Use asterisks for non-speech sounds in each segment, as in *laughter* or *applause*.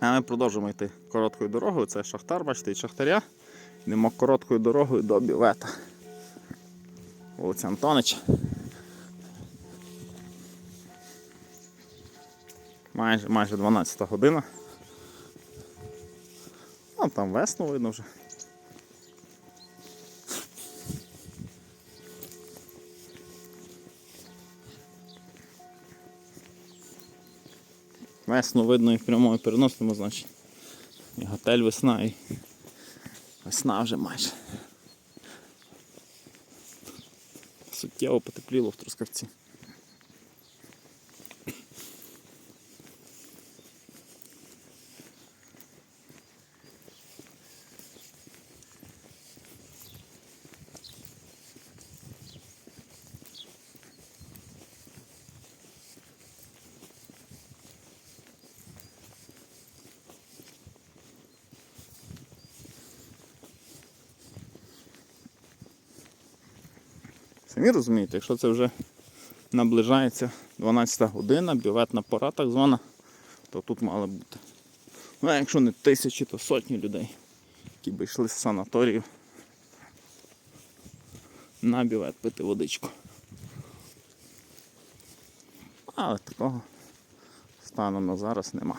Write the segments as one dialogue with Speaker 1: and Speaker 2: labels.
Speaker 1: А ми продовжуємо йти короткою дорогою. Це шахтар, бачите, і шахтаря. Йдемо короткою дорогою до бівета. Вулиця Антонича. Майже, майже 12 година. Ну, там весну видно вже. Весну видно і і переносному значенні. І готель весна, і весна вже майже. Суттєво потепліло в Трускавці. Самі розумієте, якщо це вже наближається 12 година, бюветна пора так звана, то тут мало бути. Ну, а якщо не тисячі, то сотні людей, які б йшли з санаторію на бювет пити водичку. Але такого станом на зараз нема.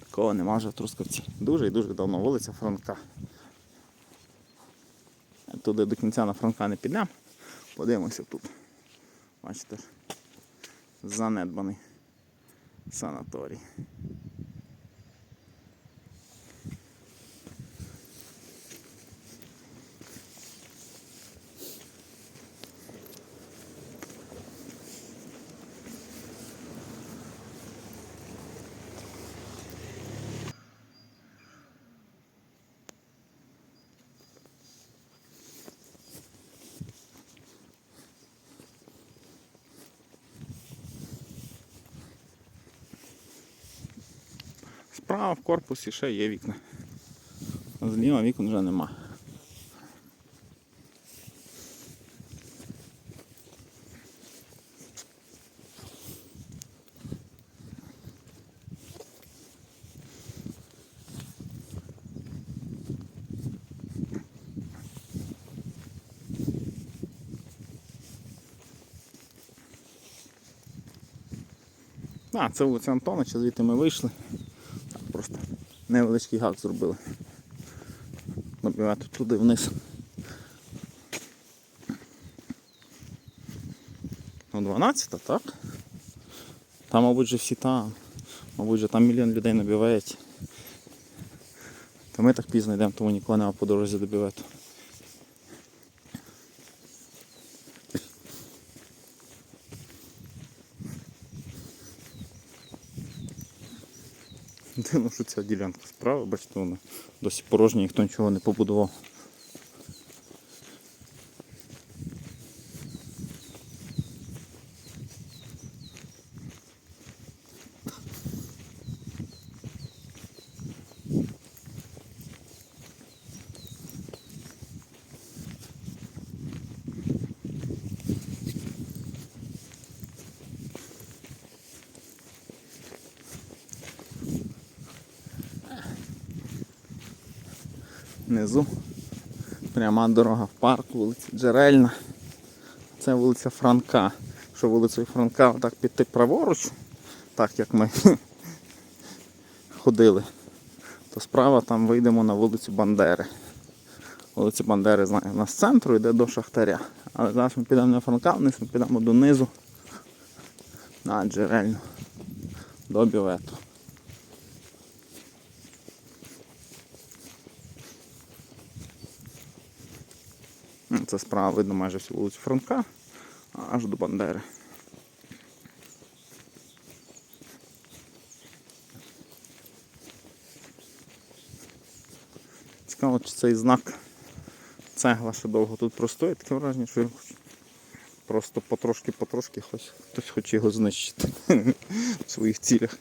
Speaker 1: Такого нема вже в Трускавці. Дуже і дуже давно вулиця Франка. Туди до кінця на Франка не підемо. Подивимося тут. Бачите, занедбаний санаторій. Справа в корпусі ще є вікна. Зліва вікон вже нема. А, це вулиця Антонича, звідти ми вийшли. Невеличкий гак зробили. Набивати туди вниз. Ну, 12-та, так? Там, мабуть, же всі там. Мабуть, же там мільйон людей набивають. То ми так пізно йдемо, тому ніколи нема по дорозі до Дивно, що ця ділянка справа, бачите, вона досі порожня, ніхто нічого не побудував. Внизу пряма дорога в парк, вулиця Джерельна. Це вулиця Франка. Якщо вулицею Франка отак піти праворуч, так як ми *laughs* ходили, то справа там вийдемо на вулицю Бандери. Вулиця Бандери знає, у нас з центру йде до Шахтаря. Але зараз ми підемо на Франка, вниз ми підемо донизу на Джерельну, до Бівету. Це справа видно майже всю вулицю Франка, аж до Бандери. Цікаво, чи цей знак цегла ще довго тут простоїть, таке враження, що його просто потрошки-потрошки хтось хоче його знищити *laughs* в своїх цілях.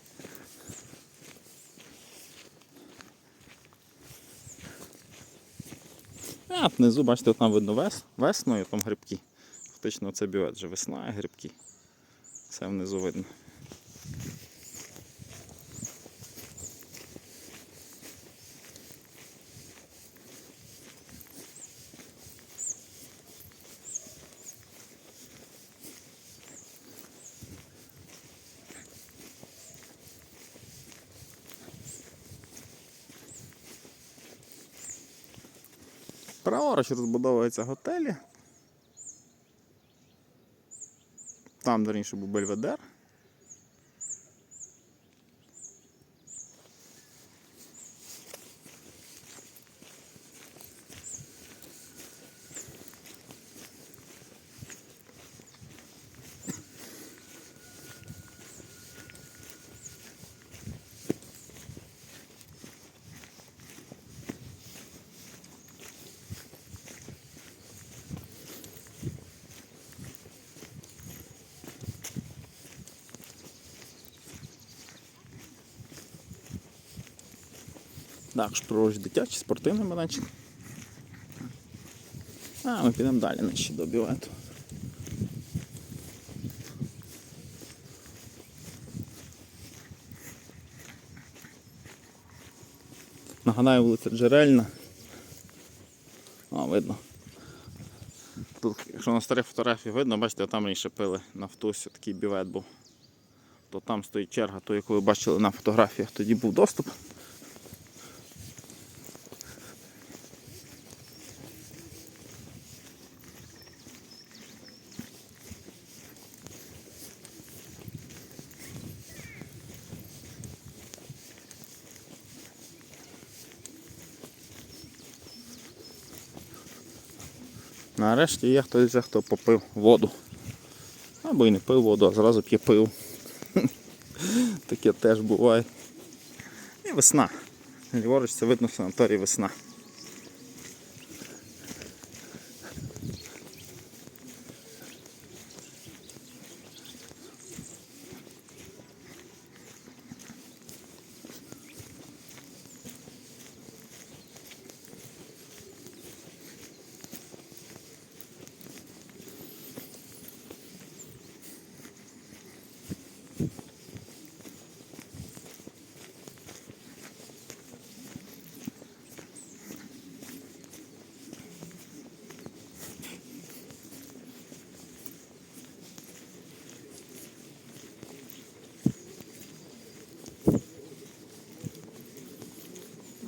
Speaker 1: А внизу, бачите, там видно вес, весною, там грибки. Фактично це бювет вже весна, грибки. Все внизу видно. Праворуч розбудовуються готелі. Там, раніше був Бельведер. Також праворуч дитячий спортивний майданчик. А, ми підемо далі нижче до бювету. Нагадаю, вулиця Джерельна. О, видно. Тут, якщо на старих фотографіях видно, бачите, там раніше пили нафтусі, такий бювет був. То там стоїть черга, ту, яку ви бачили на фотографіях, тоді був доступ. Нарешті є хтось хто попив воду. Або і не пив воду, а зразу п'є. *laughs* Таке теж буває. І весна. Ліворуч це видно в санаторії весна.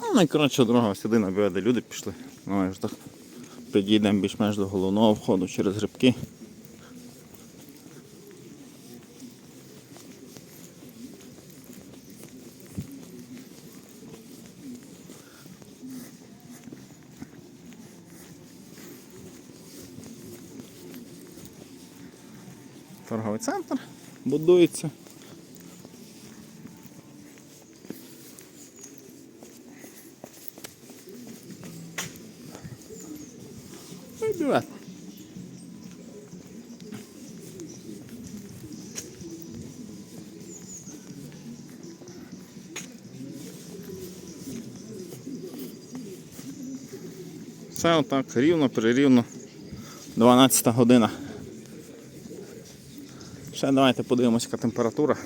Speaker 1: Ну, найкоротша дорога сюди на Біоде люди пішли. Ну, так підійдемо більш-менш до головного входу через грибки. Торговий центр будується. Ну. Все отак, рівно, прирівно. 12 година. Ще давайте подивимося, яка температура.